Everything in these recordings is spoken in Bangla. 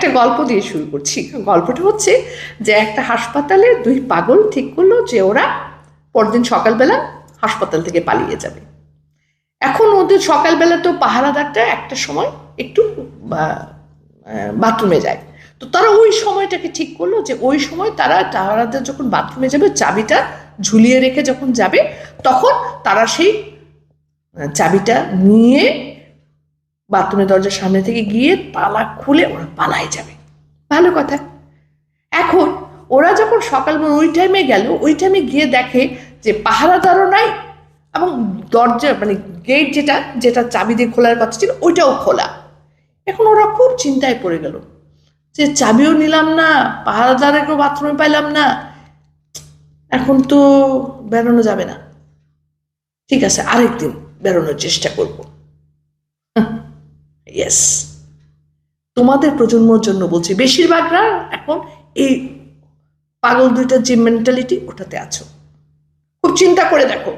একটা গল্প দিয়ে শুরু করছি। গল্পটা হচ্ছে যে একটা হাসপাতালে দুই পাগল ঠিক করল যে ওরা পরদিন সকালবেলা হাসপাতাল থেকে পালিয়ে যাবে। এখন ওদের সকালবেলা তো পাহারাদারটা একটা সময় একটু বাথরুমে যায়। তো তারা ওই সময়টাকে ঠিক করল যে ওই সময় তারা পাহারাদার যখন বাথরুমে যাবে, চাবিটা ঝুলিয়ে রেখে যখন যাবে, তখন তারা সেই চাবিটা নিয়ে বাথরুমের দরজার সামনে থেকে গিয়ে তালা খুলে ওরা পালায় যাবে। ভালো কথা। এখন ওরা যখন সকালবেলা ওই টাইমে গেল, ওই টাইমে গিয়ে দেখে যে পাহারাদারও নাই এবং দরজা মানে গেট যেটা যেটা চাবি দিয়ে খোলার কথা ছিল, ওইটাও খোলা। এখন ওরা খুব চিন্তায় পড়ে গেল যে চাবিও নিলাম না পাহারাদারেরও বাথরুমে পাইলাম না। এখন তো বেরোনো যাবে না। ঠিক আছে, আরেকদিন বেরোনোর চেষ্টা করব। ইয়েস তোমাদের প্রজন্মর জন্য বলছি, বেশিরভাগরা এখন এই পাগল দুইটার যে মেন্টালিটি ওটাতে আছো। খুব চিন্তা করে দেখো,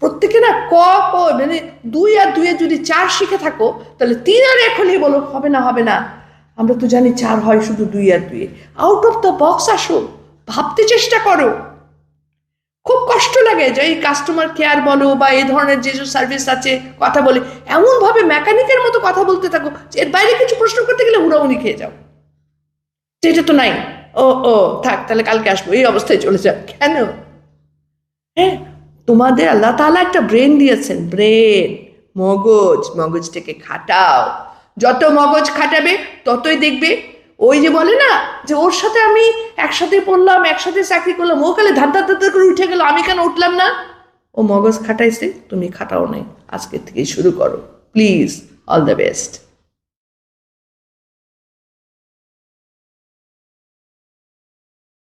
প্রত্যেকে না ক ক মানে দুই আর দুইয়ে যদি চার শিখে থাকো, তাহলে তিন আর এখনই বলো, হবে না হবে না। আমরা তো জানি চার হয় শুধু দুই আর দুইয়ে। আউট অফ দ্য বক্স আসো, ভাবতে চেষ্টা করো। খুব কষ্ট লাগে যে এই কাস্টমার কেয়ার বলো বা এই ধরনের যে সার্ভিস আছে, কথা বলে। এমনভাবে মেকানিকের মতো কথা বলতে থাকো এর বাইরে কিছু প্রশ্ন করতে গেলে হুড়াহুড়ি খেয়ে যাও। সেটা তো নাই। ও ও, থাক, তাহলে কালকে আসব। এই অবস্থায় চলে যাও। কেন? হ্যাঁ তোমাদের আল্লাহ তাআলা একটা ব্রেন দিয়েছেন। ব্রেন মগজ। মগজটাকে খাটাও। যত মগজ খাটাবে, ততই দেখবে ওই যে বলে না যে ওর সাথে আমি একসাথে পড়লাম, একসাথে চাকরি করলাম, ও কালে ধার ধার করে উঠে গেল, আমি কেন উঠলাম না? ও মগজ খাটাইছে, তুমি খাটাও নাই আজকের থেকেই শুরু করো প্লিজ অল দ্য বেস্ট